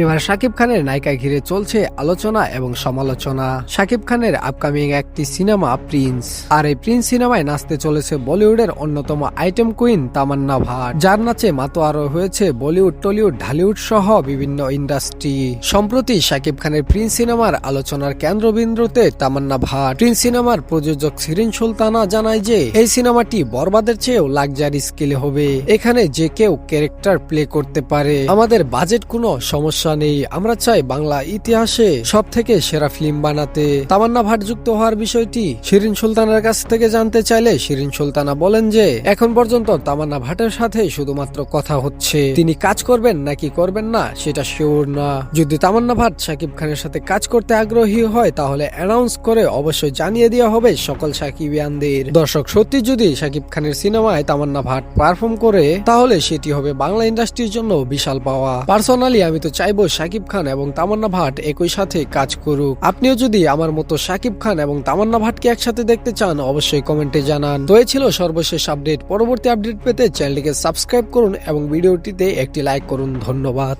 এবার শাকিব খানের নায়িকা ঘিরে চলছে আলোচনা এবং সমালোচনা। শাকিব খানের আপকামিং একটি সিনেমা প্রিন্স আর এই প্রিন্স সিনেমায় নাচতে চলেছে বলিউডের অন্যতম আইটেম কুইন তামান্না ভাট। যার নাচে মাতোয়ারো হয়েছে বলিউড, টলিউড, ঢালিউড সহ বিভিন্ন ইন্ডাস্ট্রি সম্প্রতি শাকিব খানের প্রিন্স সিনেমার আলোচনার কেন্দ্রবিন্দুতে তামান্না ভাট। প্রিন্স সিনেমার প্রযোজক শিরিন সুলতানা জানায় যে, এই সিনেমাটি বরবাদের চেয়েও লাক্সারি স্কেলে হবে। এখানে যে কেউ ক্যারেক্টার প্লে করতে পারে। আমাদের বাজেট কোনো সমস্যা নেই আমরা চাই বাংলা ইতিহাসে সব থেকে সেরা ফিল্ম বানাতে। তামান্না ভাট যুক্ত হওয়ার বিষয়টি শিরিন সুলতানের কাছ থেকে জানতে চাইলে শিরিন সুলতানা বলেন যে, এখন পর্যন্ত তামান্না ভাটের সাথে শুধুমাত্র কথা হচ্ছে। তিনি কাজ করবেন নাকি করবেন না, সেটা শিওর না। যদি তামান্না ভাট সাকিব খানের সাথে কাজ করতে আগ্রহী হয়, তাহলে অ্যানাউন্স করে অবশ্যই জানিয়ে দেওয়া হবে সকল সাকিবিয়ানদের। দর্শক, সত্যি যদি সাকিব খানের সিনেমায় তামান্না ভাট পারফর্ম করে, তাহলে সেটি হবে বাংলা ইন্ডাস্ট্রির জন্য বিশাল পাওয়া। পার্সোনালি আমি তো চাইব সাকিব খান এবং তামান্না ভাট একই সাথে কাজ করুক। আপনিও যদি আমার মতো শাকিব খান এবং তামান্না ভাটকে একসাথে দেখতে চান, অবশ্যই কমেন্টে জানান। তো ছিল সর্বশেষ আপডেট। পরবর্তী আপডেট পেতে চ্যানেলটিকে সাবস্ক্রাইব করুন এবং ভিডিওটিতে একটি লাইক করুন। ধন্যবাদ।